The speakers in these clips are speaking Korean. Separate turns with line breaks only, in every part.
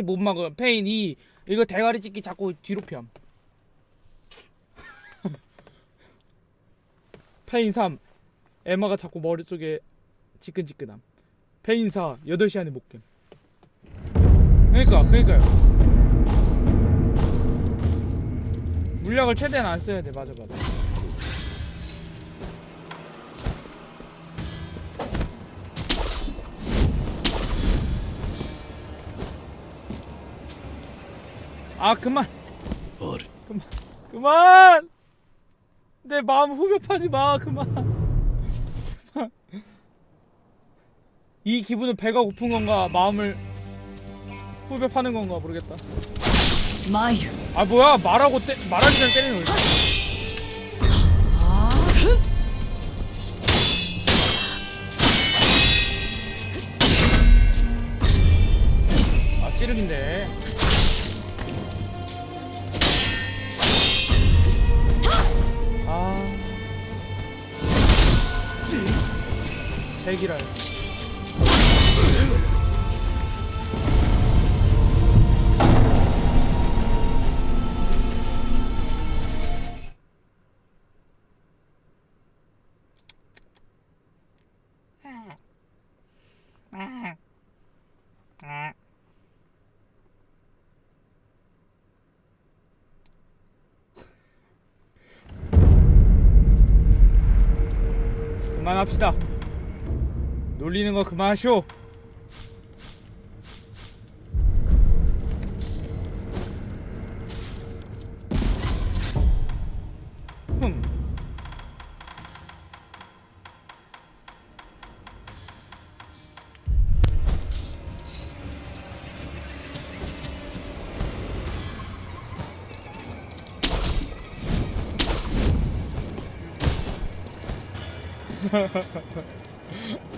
찌르기 못 막음 페인 2 이거 대가리 찍기 자꾸 뒤로 펴 페인 3 에마가 자꾸 머릿속에 지끈지끈함. 페인 4 8시 안에 못겜 그러니까 그러니까요. 물약을 최대한 안 써야 돼. 맞아 맞아 아 그만.
어른
그만. 그만. 내 마음 후벼파지 마. 그만. 이 기분은 배가 고픈 건가 마음을 후벼파는 건가 모르겠다.
마이루
아 뭐야? 말하고 때 말하기 전에 때리는 거지. 아 찌르긴데. 제기랄 그만합시다 놀리는 거 그만하쇼 흠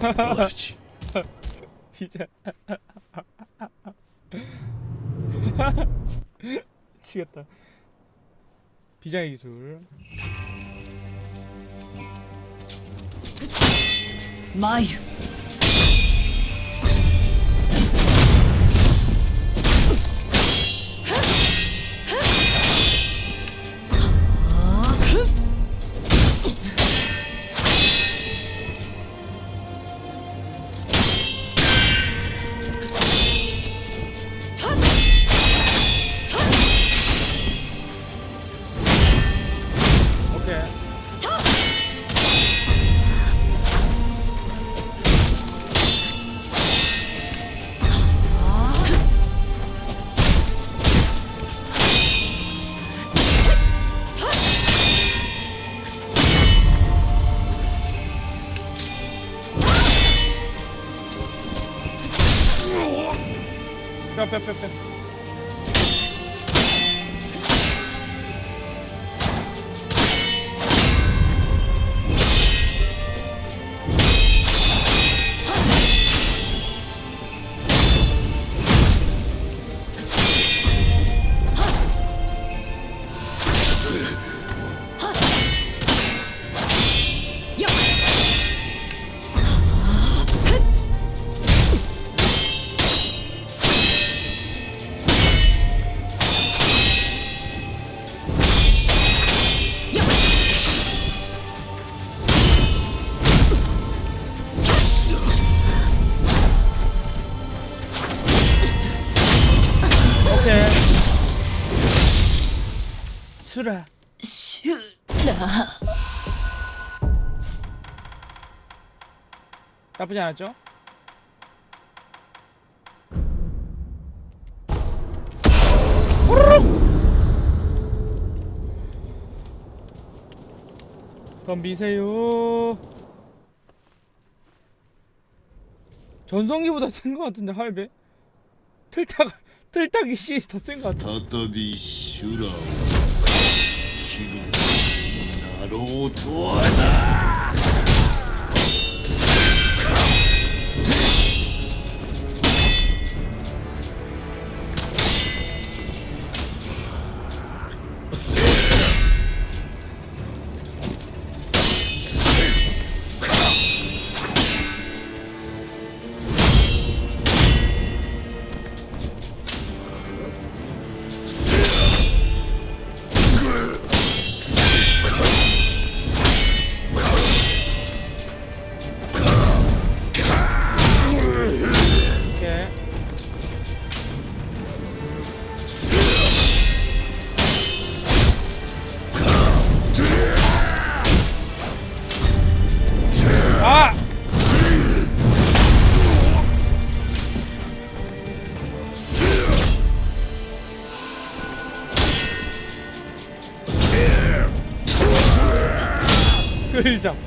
그렇지. 피자. 미치겠다. 비자의 기술. 마이 빼빼 슈라.
슈라.
나쁘지 않았죠? 덤비세요. 전성기보다 센 것 같은데 할배? 틀딱 틀딱이 씨더센 것 같아.
더더비 슈라. なろう
1장.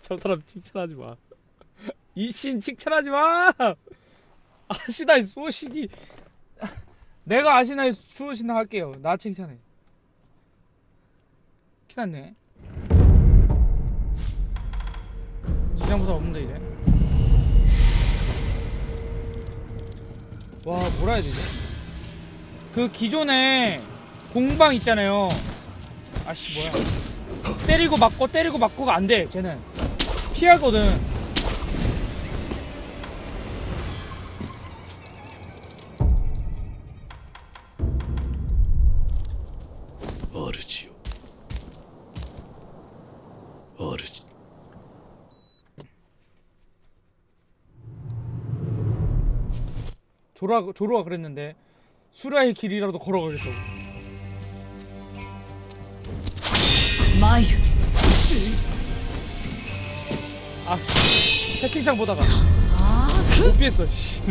저 사람 칭찬하지 마. 이신 칭찬하지 마. 아시나이 수호신이 내가 아시나이 수호신 할게요. 나 칭찬해. 키났네. 지장보사 없는데 이제. 와 뭐라 해야 되지? 그 기존에 공방 있잖아요. 아씨 뭐야? 때리고 맞고 때리고 맞고가 안 돼. 쟤는 피하거든.
어르지요 어르지
조라 조로가 그랬는데 수라의 길이라도 걸어가겠다고.
마이ル
아 채팅창 보다가 あ못 피했어. 씨.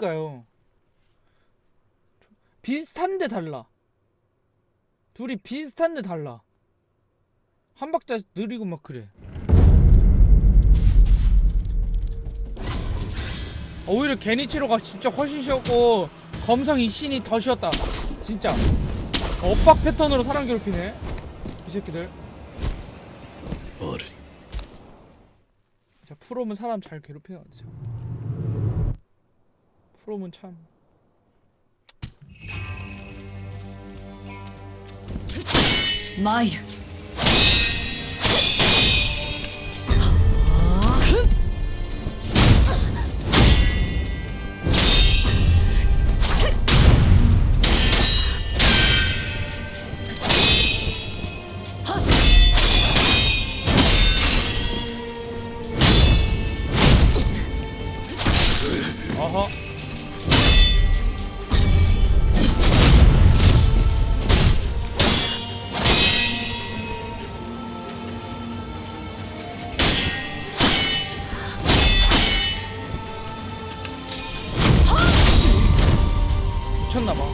그니까요. 비슷한데 달라. 둘이 비슷한데 달라. 한 박자 느리고 막 그래. 오히려 게니치로가 진짜 훨씬 쉬웠고 검성 이신이 더 쉬웠다. 진짜. 엇박 패턴으로 사람 괴롭히네 이 새끼들. 자 프롬은 사람 잘 같아 참. 프롬은
참参る
어 미쳤나봐.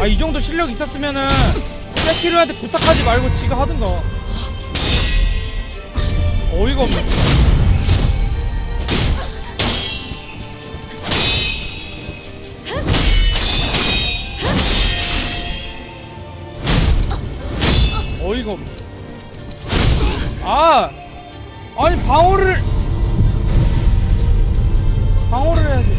아 이 정도 실력 있었으면은 세키르한테 부탁하지 말고 지가 하든가 어이가 없네 어이가 없네 아! 아니 방어를. 방어를 해야지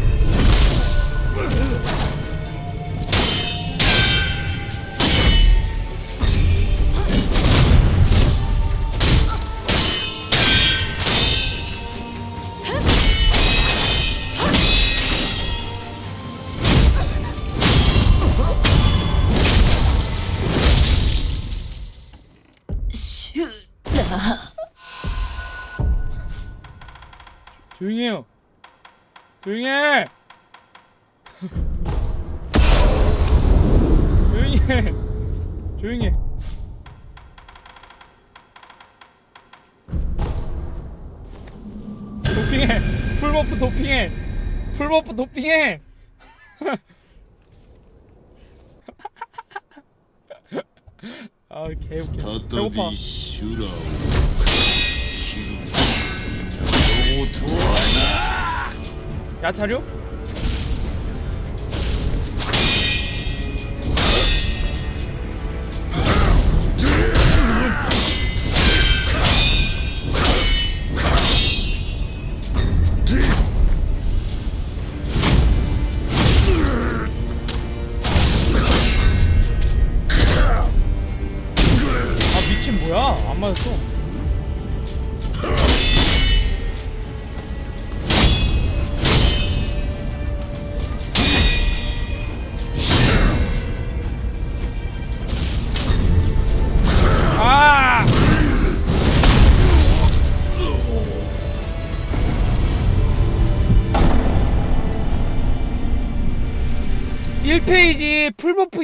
조용히 해요. 조용히 해. 조용히 해. 조용히 해. 도핑해. 풀버프 도핑해. 풀버프 도핑해. 아 개웃겨.
再
배고파.
び修羅を切る
오토야 자료?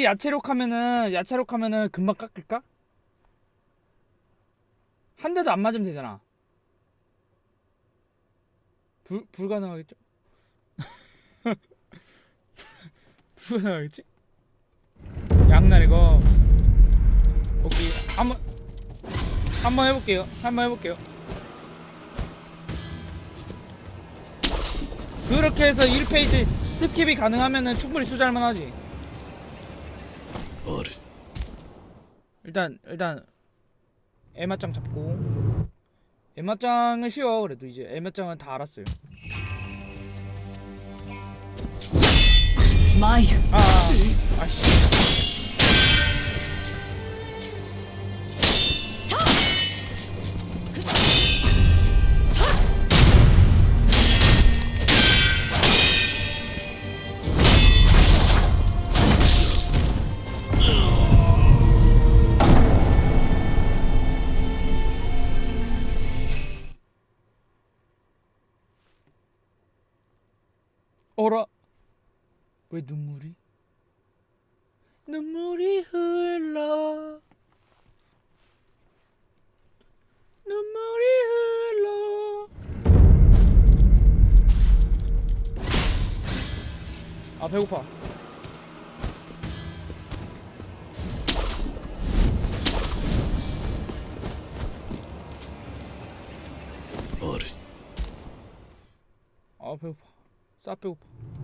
야채록 하면은 야채록 하면은 금방 깎을까? 한 대도 안 맞으면 되잖아. 불 불가능하겠죠? 불가능하겠지? 양날 이거 오케이 한번 한번 해볼게요. 한번 해볼게요. 그렇게 해서 1페이지 스킵이 가능하면은 충분히 투자할 만하지.
어른.
일단 일단 에마짱 잡고 에마짱은 쉬워 그래도 이제 에마짱은 다 알았어요. 마이아 아씨. 아, 왜 눈물이? 눈물이 흘러. 눈물이 흘러. 아 배고파. 아 배고파. 싸 배고파.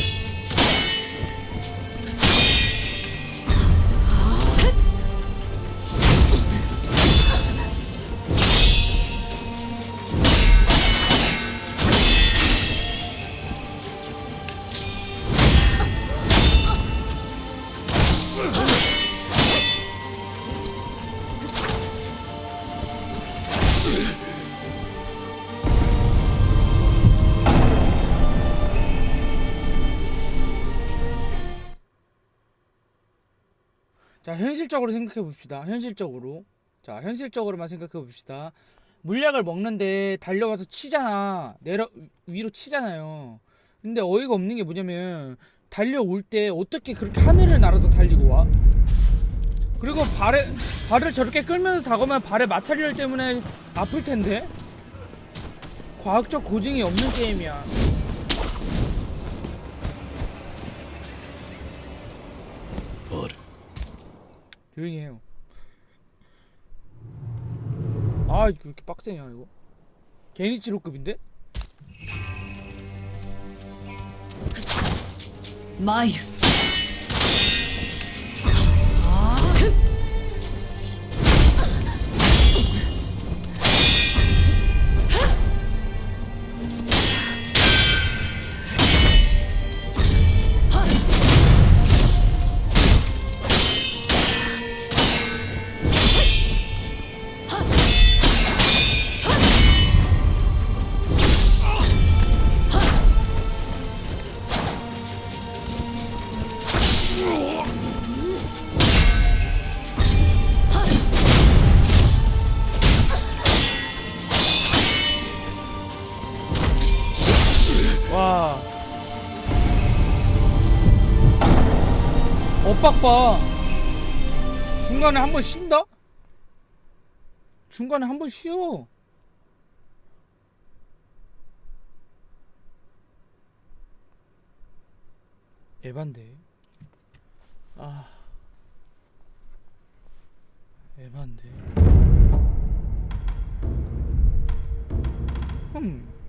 현실적으로 생각해 봅시다. 현실적으로. 자 현실적으로만 생각해 봅시다. 물약을 먹는데 달려와서 치잖아. 내려 위로 치잖아요. 근데 어이가 없는 게 뭐냐면 달려올 때 어떻게 그렇게 하늘을 날아서 달리고 와? 그리고 발에 발을 저렇게 끌면서 다가오면 발에 마찰열 때문에 아플 텐데? 과학적 고증이 없는 게임이야 조용히 해요. 아, 왜 이렇게 빡세냐, 이거? 개니치로급인데?
参る
와. 봐. 중간에 한 번 쉰다? 중간에 한 번 쉬어. 에반데. 아. 에반데. 흠.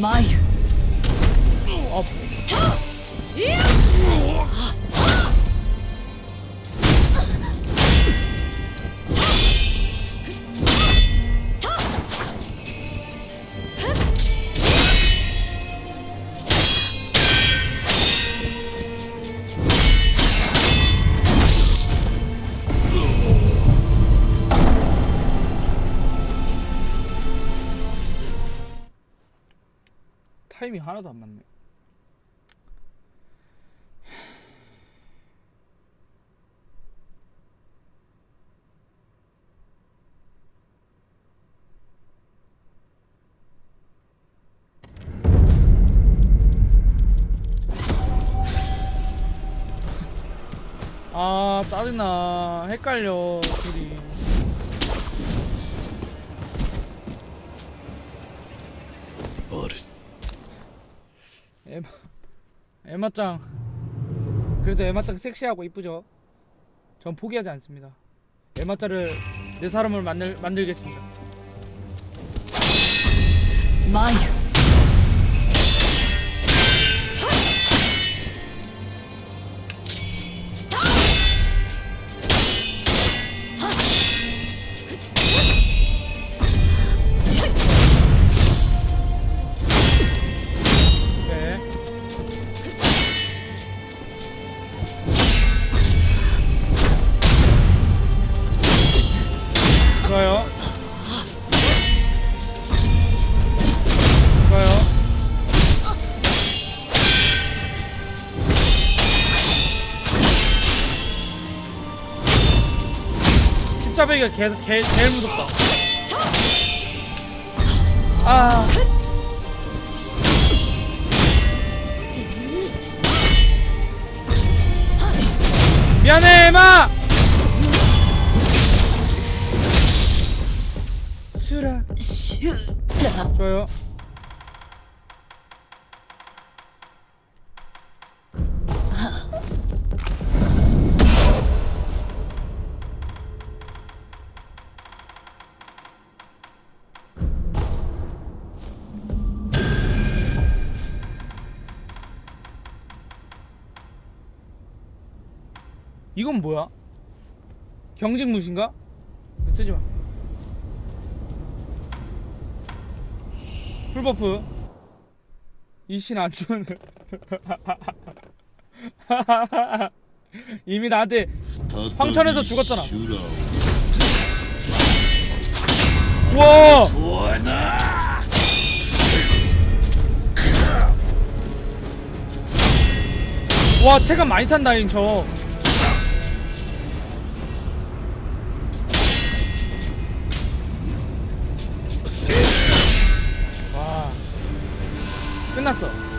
参る
아, 타이밍 하나도 안 맞네. 아 짜증나 헷갈려 둘이
어르
에마 에마짱. 그래도 에마짱 섹시하고 이쁘죠? 전 포기하지 않습니다. 에마짱을 내 사람을 만들, 만들겠습니다.
参る
400이가 개, 개, 제일 무섭다. 아. 미안해 에마! 수라. 좋아요. 이건 뭐야? 경직 무신가? 쓰지 마. 풀버프 이신 안 주는 이미 나한테 황천에서 죽었잖아. 와.
와
체감 많이 찬다잉 저 끝났어.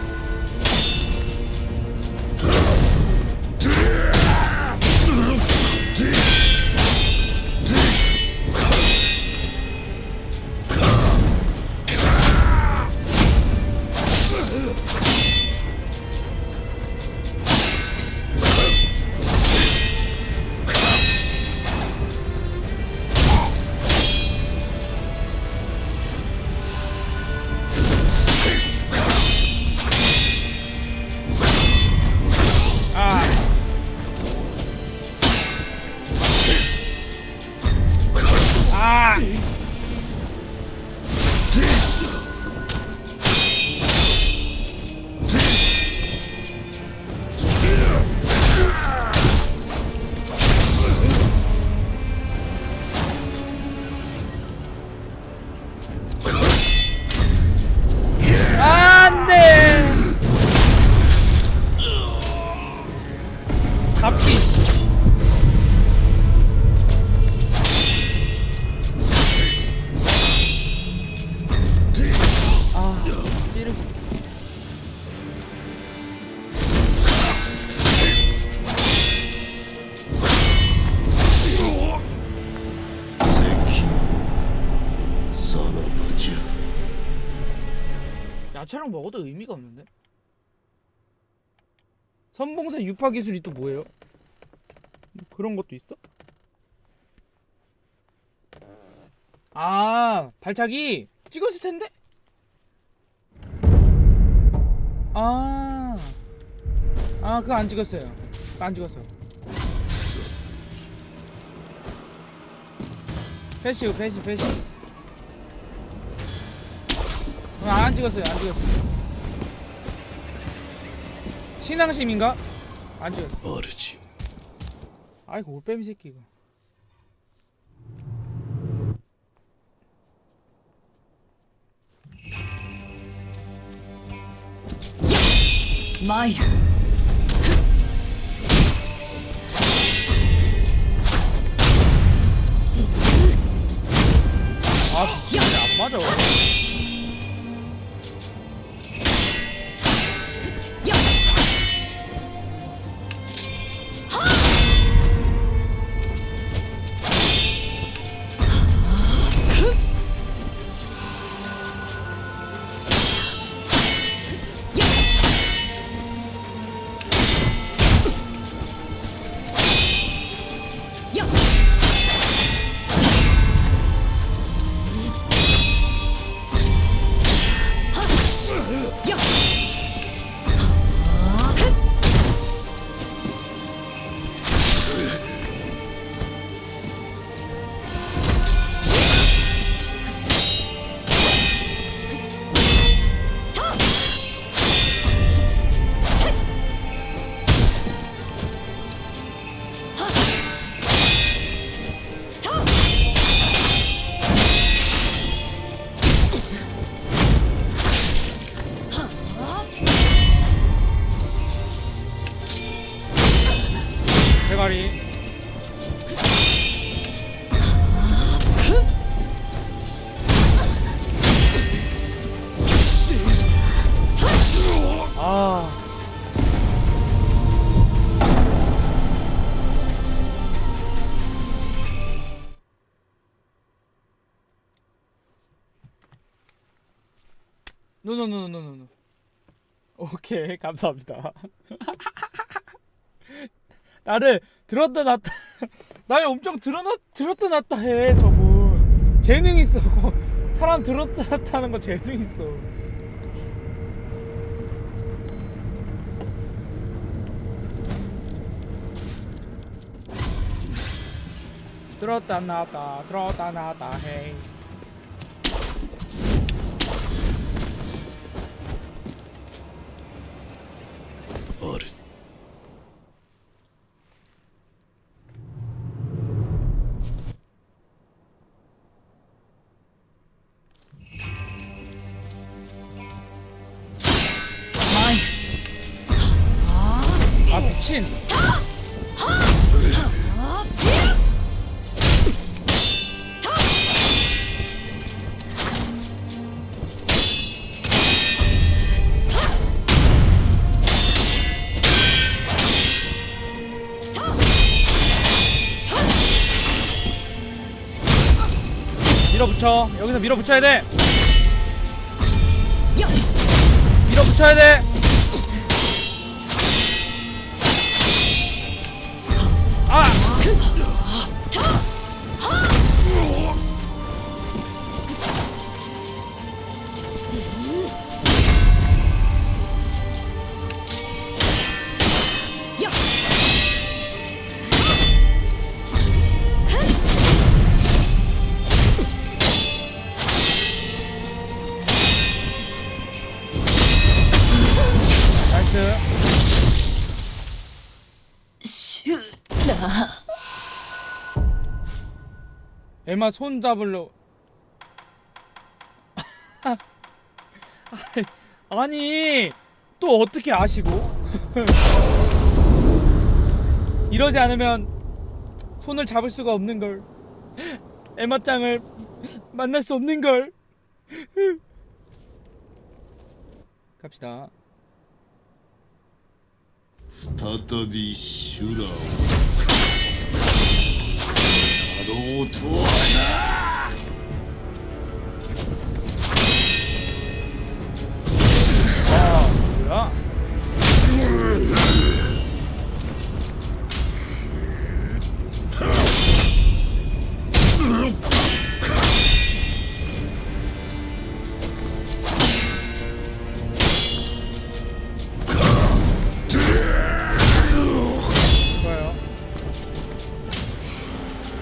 야채랑 먹어도 의미가 없는데? 선봉사 유파 기술이 또 뭐예요? 뭐 그런 것도 있어? 아 발차기 찍었을 텐데? 아, 아 그거 안 찍었어요. 안 찍었어. 패시브 패시브 패시브. 어, 안 찍었어요 안 찍었어요. 신앙심인가? 안 찍었어.
어르지.
아이고 올빼미 새끼 이거. 마이ル아 진짜 안 맞아. 오케이 감사합니다. 나를 들었다 놨다 나를 엄청 들어놨 들었다 놨다 해 저분. 재능 있어 사람 들었다 놨다 하는 거 재능 있어. 들었다 놨다 들었다 놨다 해 밀어붙여. 여기서 밀어붙여야 돼.
야
밀어붙여야 돼 에마 손 잡을러 아니 또 어떻게 아시고 이러지 않으면 손을 잡을 수가 없는 걸 에마짱을 만날 수 없는 걸 갑시다
再び修羅を 너무 좋아. 뭐야?